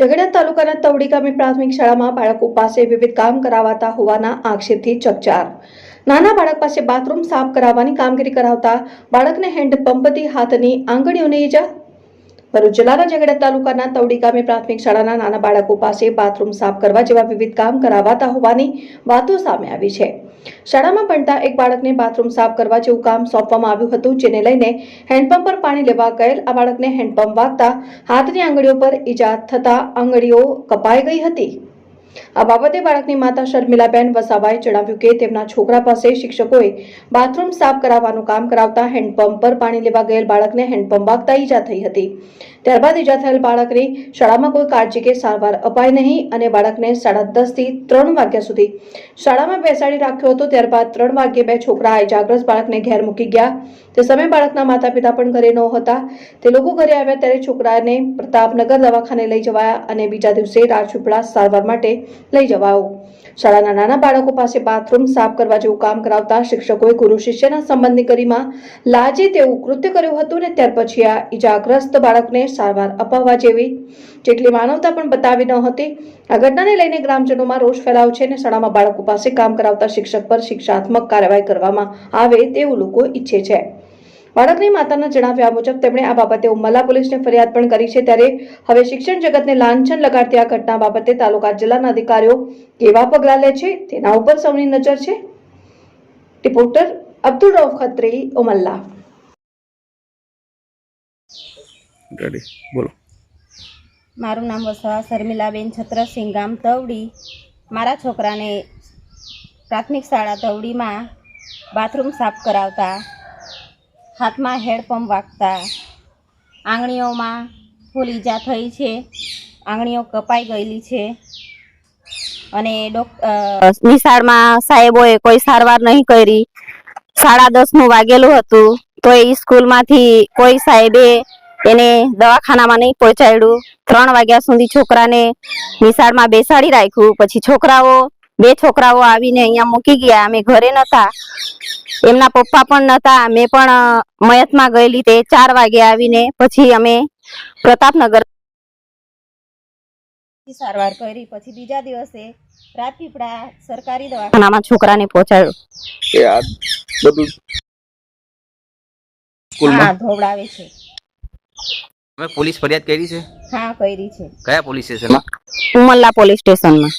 ઝઘડિયા તાલુકાના તવડી ગામે પ્રાથમિક શાળામાં બાળકો પાસે વિવિધ કામ કરાવાતા હોવાના આક્ષેપથી ચકચાર. નાના બાળક પાસે બાથરૂમ સાફ કરાવવાની કામગીરી કરાવતા બાળકને હેન્ડપંપથી હાથની આંગળીઓને ઈજા ભરૂચ જિલ્લાના ઝઘડા તાલુકાના તવડી ગામે પ્રાથમિક શાળાના નાના બાળકો પાસે બાથરૂમ સાફ કરવા જેવા વિવિધ કામ કરાવાતા હોવાની વાતો સામે આવી છે. શાળામાં ભણતા એક બાળકને બાથરૂમ સાફ કરવા જેવું કામ સોંપવામાં આવ્યું હતું, જેને લઈને હેન્ડપંપ પર પાણી લેવા ગયેલ આ બાળકને હેન્ડપંપ વાગતા હાથની આંગળીઓ પર ઈજા થતા આંગળીઓ કપાઈ ગઈ હતી. આ બાબતે બાળકની માતા શર્મિલાબેન વસાવાએ જણાવ્યું કે તેમના છોકરા પાસે શિક્ષકોએ બાથરૂમ સાફ કરાવવાનું કામ કરાવતા હેન્ડપંપ પર પાણી લેવા ગયેલ બાળકને હેન્ડપંપ વાગતા ઈજા થઈ હતી. ત્યારબાદ ઈજા થયેલ બાળકની શાળામાં કોઈ કાળજી કે સારવાર અપાય નહીં અને બાળકને સાડા દસથી ત્રણ વાગ્યા સુધી શાળામાં બેસાડી રાખ્યો હતો. ત્યારબાદ ત્રણ વાગ્યે બે છોકરા ઇજાગ્રસ્ત બાળકને ઘેર મૂકી ગયા. તે સમયે બાળકના માતા પિતા પણ ઘરે ન હતા. તે લોકો ઘરે આવ્યા ત્યારે છોકરાને પ્રતાપનગર દવાખાને લઈ જવાયા અને બીજા દિવસે રાજપીપળા સારવાર માટે લઈ જવાયો શાળાના નાના બાળકો પાસે બાથરૂમ સાફ કરવા જેવું કામ કરાવતા શિક્ષકોએ ગુરુ શિષ્યના સંબંધની કરીમાં લાજે તેવું કૃત્ય કર્યું હતું ને ત્યાર પછી આ ઇજાગ્રસ્ત બાળકને સારવાર અપાવવા જેવી જેટલી માનવતા પણ બતાવી ન હતી. આ ઘટનાને લઈને ગ્રામજનોમાં રોષ ફેલાયો છે અને શાળામાં બાળકો પાસે કામ કરાવતા શિક્ષક પર શિક્ષાત્મક કાર્યવાહી કરવામાં આવે તેવું લોકો ઈચ્છે છે. બાળકની માતાના જણાવ્યા મુજબ તેમણે આ બાબતે ઉમલ્લા પોલીસને ફરિયાદ પણ કરી છે. ત્યારે હવે શિક્ષણ જગતને લાંછન લગાડતી આ ઘટના બાબતે તાલુકા જિલ્લાના અધિકારીઓ કેવા પગલાં લે છે? તેના ઉપર સૌની નજર છે. રિપોર્ટર અબ્દુલ રૌફ ખત્રી ઉમલ્લા. રેડી બોલો. મારું નામ વસવા શર્મિલાબેન છત્રસિંહ ગામ તવડી. મારા છોકરાને પ્રાથમિક શાળા તવડીમાં બાથરૂમ સાફ કરાવતા હાથમાં હેડપંપ વાગતા આંગળીઓમાં ફૂલ ઈજા થઈ છે. આંગળીઓ કપાઈ ગયેલી છે. અને નિશાળમાં સાહેબોએ કોઈ સારવાર નહીં કરી. સાડા દસનું વાગેલું હતું તો એ સ્કૂલમાંથી કોઈ સાહેબે એને દવાખાનામાં નહીં પહોંચાડ્યું. ત્રણ વાગ્યા સુધી છોકરાને નિશાળમાં બેસાડી રાખ્યું. પછી છોકરાઓ, બે છોકરાઓ આવીને અહીંયા મૂકી ગયા. અમે ઘરે નતા એમના પપ્પા પણ નતા મેં પણ મયતમાં ગયેલી તે ચાર વાગે આવીને પછી અમે પ્રતાપનગર સારવાર કરી પછી બીજા દિવસે રાજપીપળા સરકારી દવાખાનામાં છોકરાને પહોંચાડ્યો. બધું સ્કૂલમાં? હા ધોવડાવે છે. તમે પોલીસ ફરિયાદ કરી છે? હા કરી છે. કયા પોલીસ સ્ટેશનમાં? ઉમલ્લા પોલીસ સ્ટેશનમાં.